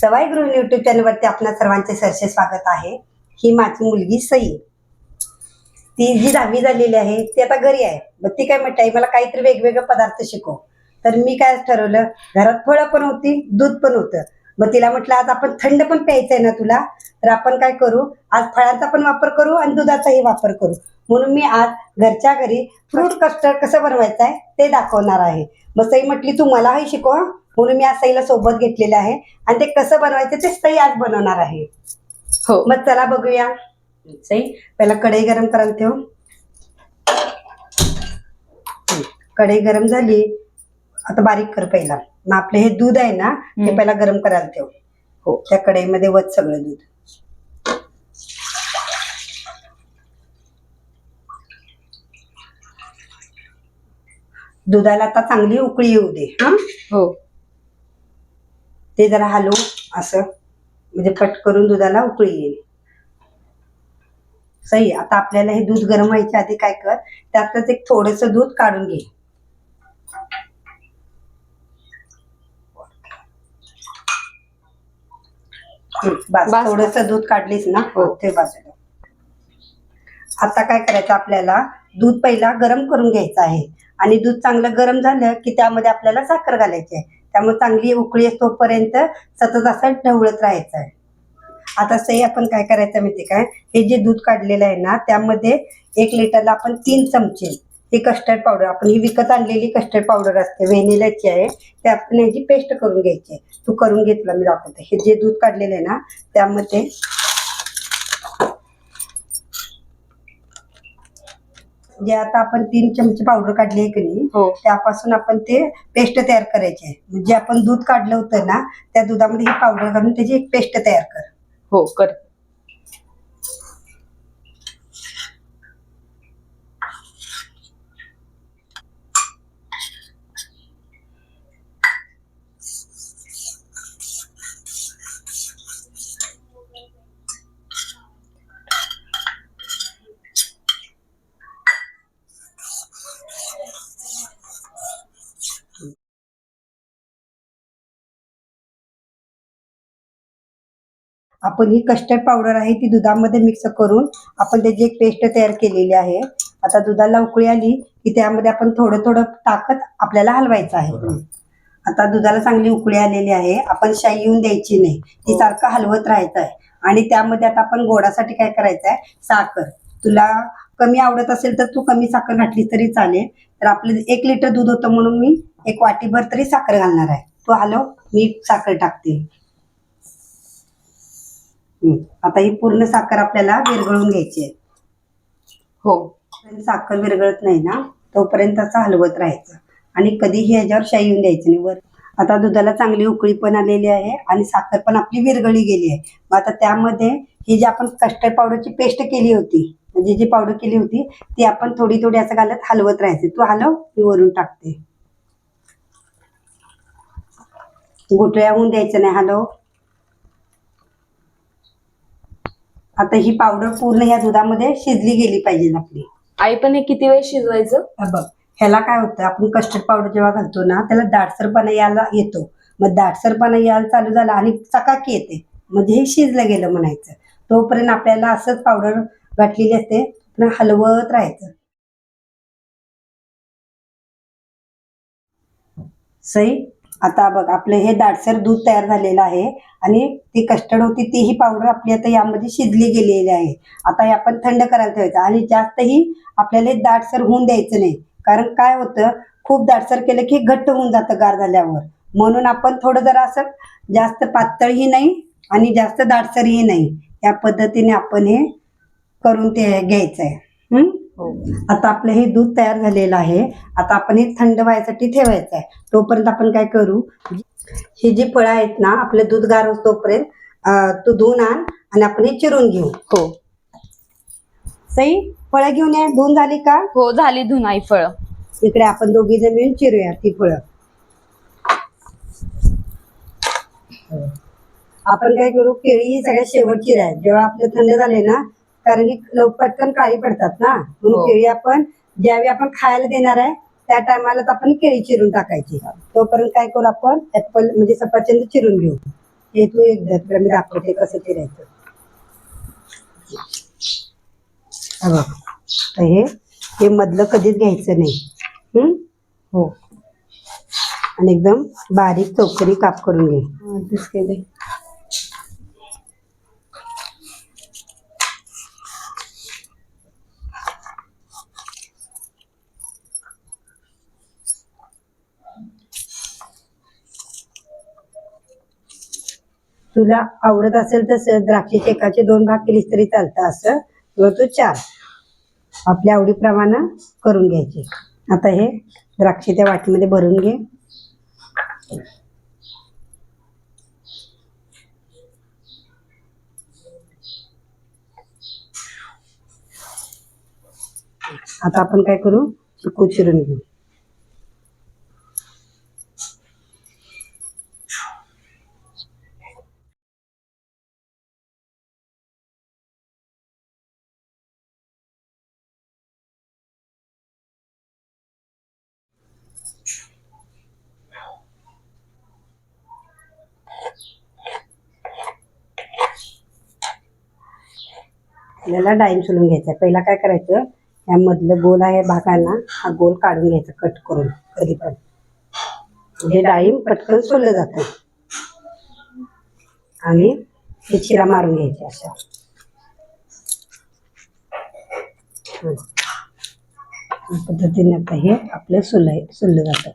सवाई गृहिणी युट्यूब चॅनलवरती आपल्या सर्वांचे सरसे स्वागत आहे. ही माझी मुलगी सई. ती जी दहावी झालेली आहे ती आता घरी आहे. मग ती काय म्हणते मला काहीतरी वेगवेगळे पदार्थ शिकव. तर मी काय ठरवलं घरात फळं पण होती दूध पण होतं. मग तिला म्हटलं आज आपण थंड पण प्यायचं आहे ना तुला? तर आपण काय करू? आज फळांचा पण वापर करू आणि दुधाचाही वापर करू. म्हणून मी आज घरच्या घरी फ्रूट कस्टर्ड कसं बनवायचं आहे ते दाखवणार आहे. मग सई म्हटली तू मलाही शिकव. म्हणून मी आज सईला सोबत घेतलेलं आहे आणि ते कसं बनवायचं ते सई आज बनवणार आहे. हो. मग चला बघूया. सई पहिला कढई गरम करायला ठेव. कढई गरम झाली. आता बारीक कर पहिला. मग आपलं हे दूध आहे ना ते. पहिला गरम करायला ठेव. हो. त्या कढईमध्ये वत सगळं दूध. दुधाला आता चांगली उकळी येऊ दे हा? हो. ते जरा हलवू असं. म्हणजे पट करून दुधाला उकळी येईल. सही आता आपल्याला हे दूध गरम व्हायच्या आधी काय कर त्यातच एक थोडस दूध काढून घे. बस बस. थोडस दूध काढलीस ना हो. ते बाजूला आता काय करायचं आपल्याला? दूध पहिला गरम करून घ्यायचं आहे. आणि दूध चांगलं गरम झालं की त्यामध्ये आपल्याला साखर घालायची आहे. त्यामुळे चांगली उकळी येतोपर्यंत सतत असं ढवळत राहायचं आहे. आता सई आपण काय करायचं माहिती काय हे जे दूध काढलेलं आहे ना त्यामध्ये एक लिटरला आपण तीन चमचे ही कस्टर्ड पावडर आपण ही विकत आणलेली कस्टर्ड पावडर असते व्हेनिलाची आहे ते आपण ह्याची पेस्ट करून घ्यायची आहे. तू करून घेतला मी दाखवते हे जे दूध काढलेलं आहे ना त्यामध्ये जे आता आपण तीन चमचे पावडर काढली आहे की नाही हो. त्यापासून आपण ते पेस्ट तयार करायची आहे. म्हणजे आपण दूध काढलं होतं ना त्या दुधामध्ये ही पावडर घालून त्याची एक पेस्ट तयार कर. हो कर. आपण ही कस्टर्ड पावडर आहे ती दुधामध्ये मिक्स करून आपण त्याची एक पेस्ट तयार केलेली आहे. आता दुधाला उकळी आली की त्यामध्ये आपण थोडं थोडं टाकत आपल्याला हलवायचं आहे. आता दुधाला चांगली उकळी आलेली आहे. आपण शाई येऊन द्यायची नाही. ती सारखं हलवत राहायचं आहे. आणि त्यामध्ये आता आपण गोडासाठी काय करायचं आहे साखर. तुला कमी आवडत असेल तर तू कमी साखर घातली तरी चालेल. तर आपलं एक लिटर दूध होतं म्हणून मी एक वाटीभर तरी साखर घालणार आहे. तू हलव मी साखर टाकते. हं. आता ही पूर्ण साखर आपल्याला विरघळून घ्यायची आहे. हो. साखर विरघळत नाही ना तोपर्यंत असं हलवत राहायचं. आणि कधीही ह्याच्यावर शाई येऊन द्यायची नाही. वर आता दुधाला चांगली उकळी पण आलेली आहे आणि साखर पण आपली विरघळी गेली आहे. मग आता त्यामध्ये ही जी आपण कस्टर्ड पावडरची पेस्ट केली होती म्हणजे जी पावडर केली होती ती आपण थोडी थोडी असं घालत हलवत राहायची. तू हलव मी वरून टाकते. गुठळ्या होऊन द्यायचं नाही हलव. आता ही पावडर पूर्ण ह्या दुधामध्ये शिजली गेली पाहिजे आपली. आई पण हे किती वेळ शिजवायचं? बघ ह्याला काय होतं आपण कस्टर्ड पावडर जेव्हा घालतो ना त्याला दाटसरपणा यायला येतो. मग दाटसरपणा यायला चालू झाला आणि चकाकी येते. म्हणजे हे शिजलं गेलं म्हणायचं. तोपर्यंत आपल्याला असंच पावडर घातलेली असते पण हलवत राहायचं. सई आता बघ आपलं हे दाटसर दूध तयार झालेलं आहे आणि ती कस्टर्ड होती तीही पावडर आपली आता यामध्ये शिजली गेलेली आहे. आता हे आपण थंड करायला ठेवायचं आणि जास्तही आपल्याला दाटसर होऊन द्यायचं नाही. कारण काय होतं खूप दाटसर केलं की घट्ट होऊन जातं गार झाल्यावर. म्हणून आपण थोडं जरा असं जास्त पातळही नाही आणि जास्त दाटसरही नाही. या पद्धतीने आपण हे करून ते घ्यायचं आहे आता आपलं हे दूध तयार झालेलं आहे. आता आपण हे थंड व्हायसाठी ठेवायचं आहे. तोपर्यंत आपण काय करू? हे जी फळं आहेत ना आपलं दूध गार तोपर्यंत तू धुवून आण आणि आपण हे चिरून घेऊ. हो. सई फळं घेऊन ये. धुवून झाली का? हो झाली धुनाई फळ. इकडे आपण दोघी जण मिळून चिरूया ती फळं. आपण काय करू? केळी ही सगळ्यात शेवटची राहील. जेव्हा आपले थंड झाले ना कारण की पटकन काळी पडतात ना. म्हणून हो. केळी आपण ज्यावेळी आपण खायला देणार आहे त्या टायमाला आपण केळी चिरून टाकायची. तोपर्यंत काय करू आपण ऍपल म्हणजे सफरचंद चिरून घेऊ. हे तू एक धर तुला मी दाखवते कसं चिरायचं. हा बघ. हे हे मधलं कधीच घ्यायचं नाही. हम्म? हो. आणि एकदम बारीक चौकरी काप करून घे ऍडजस्ट केले तुला आवडत असेल तर द्राक्षाचे एकाचे दोन भाग केलीस तरी चालतं असं. किंवा तू चार आपल्या आवडीप्रमाणे करून घ्यायचे. आता हे द्राक्षे त्या वाटीमध्ये भरून घे. आता आपण काय करू? चिकू चिरून घेऊ. आपल्याला डाळिंब सोलून घ्यायचं आहे पहिला काय करायचं यामधलं गोल आहे भागांना हा गोल काढून घ्यायचा कट करून कधी पण. म्हणजे डाळिंब पटकन सोललं जातं आणि हे चिरा मारून घ्यायचे अशा. पद्धतीने आता हे आपलं सोल सुललं जातं.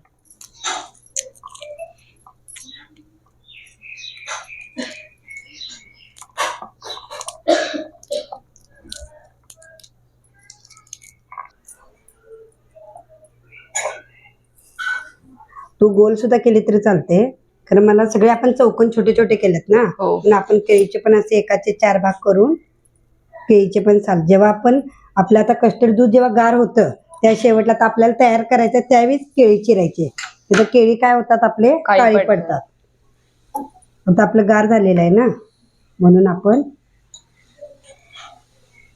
तू गोल सुद्धा केली तरी चालते. कारण मला सगळे आपण चौकोन छोटे छोटे केलेत ना. हो. पण आपण केळीचे पण असे एकाचे चार भाग करून केळीचे पण चाल. जेव्हा आपण आपलं आता कस्टर्ड दूध जेव्हा गार होतं त्या शेवटला तर आपल्याला तयार करायचं त्यावेळीच केळी चिरायचे. तर केळी काय होतात आपले? काळी. पडतात. आता आपलं गार झालेलं आहे ना. म्हणून आपण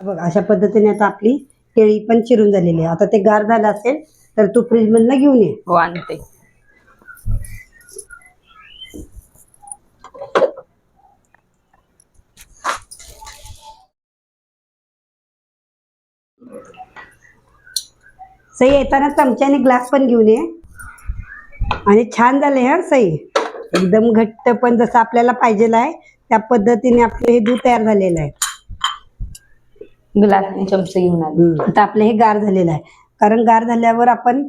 बघ अशा पद्धतीने आता आपली केळी पण चिरून झालेली आहे. आता ते गार झालं असेल तर तू फ्रीज मधनं घेऊन ये. हो आणते. सई येताना चमच्याने ग्लास पण घेऊन ये. आणि छान झाले हा सई. एकदम घट्ट पण जसं आपल्याला पाहिजे आहे त्या पद्धतीने आपलं हे दूध तयार झालेलं आहे. ग्लास आणि चमचे घेऊन आले. आता आपलं हे गार झालेलं आहे. कारण गार झाल्यावर आपण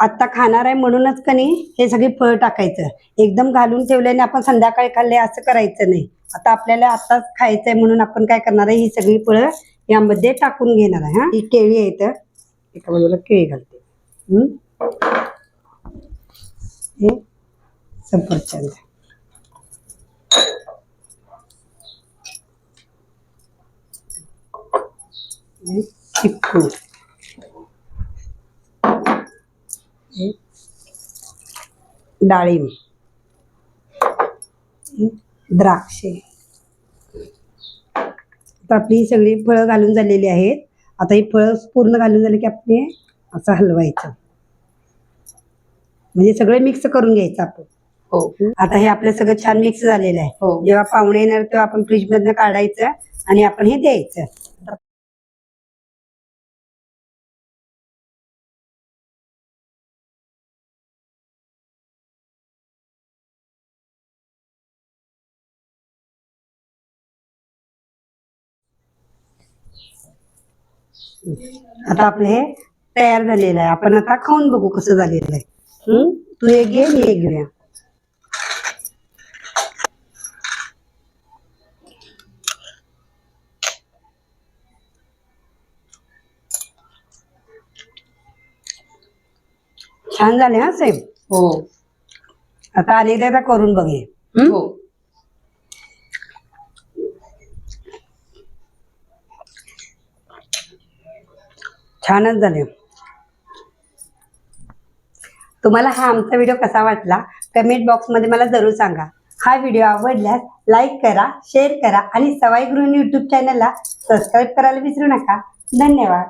आत्ता खाणार आहे म्हणूनच का नाही हे सगळी फळं टाकायचं. एकदम घालून ठेवल्याने आपण संध्याकाळी खाल्ले असं करायचं नाही. आता आपल्याला आत्ताच खायचं आहे म्हणून आपण काय करणार आहे ही सगळी फळं यामध्ये टाकून घेणार आहे हा? ही केळी आहे तर एका बाजूला केळी घालते. हे सफरचंद हे चिक्कू डाळिंब. द्राक्षे. आता आपली ही सगळी फळं घालून झालेली आहेत. आता ही फळं पूर्ण घालून झाली की आपले असं हलवायचं. म्हणजे सगळे मिक्स करून घ्यायचं आपण. हो. आता हे आपलं सगळं छान मिक्स झालेलं आहे. हो. जेव्हा पाहुणे येणार तेव्हा आपण फ्रीज मधनं काढायचं आणि आपण हे द्यायचं. आता आपलं हे तयार झालेलं आहे. आपण आता खाऊन बघू कसं झालेलं आहे. हम्म? तू एक घे मी एक घेऊया. छान झाले हा साहेब? हो. आता अनेकदा करून बघे? हो. छानच झाले. तुम्हाला हा आमचा व्हिडिओ कसा वाटला कमेंट बॉक्समध्ये मला जरूर सांगा. हा व्हिडिओ आवडल्यास लाईक करा शेअर करा आणि सवाई गृहिणी यूट्यूब चॅनलला सबस्क्राईब करायला विसरू नका. धन्यवाद.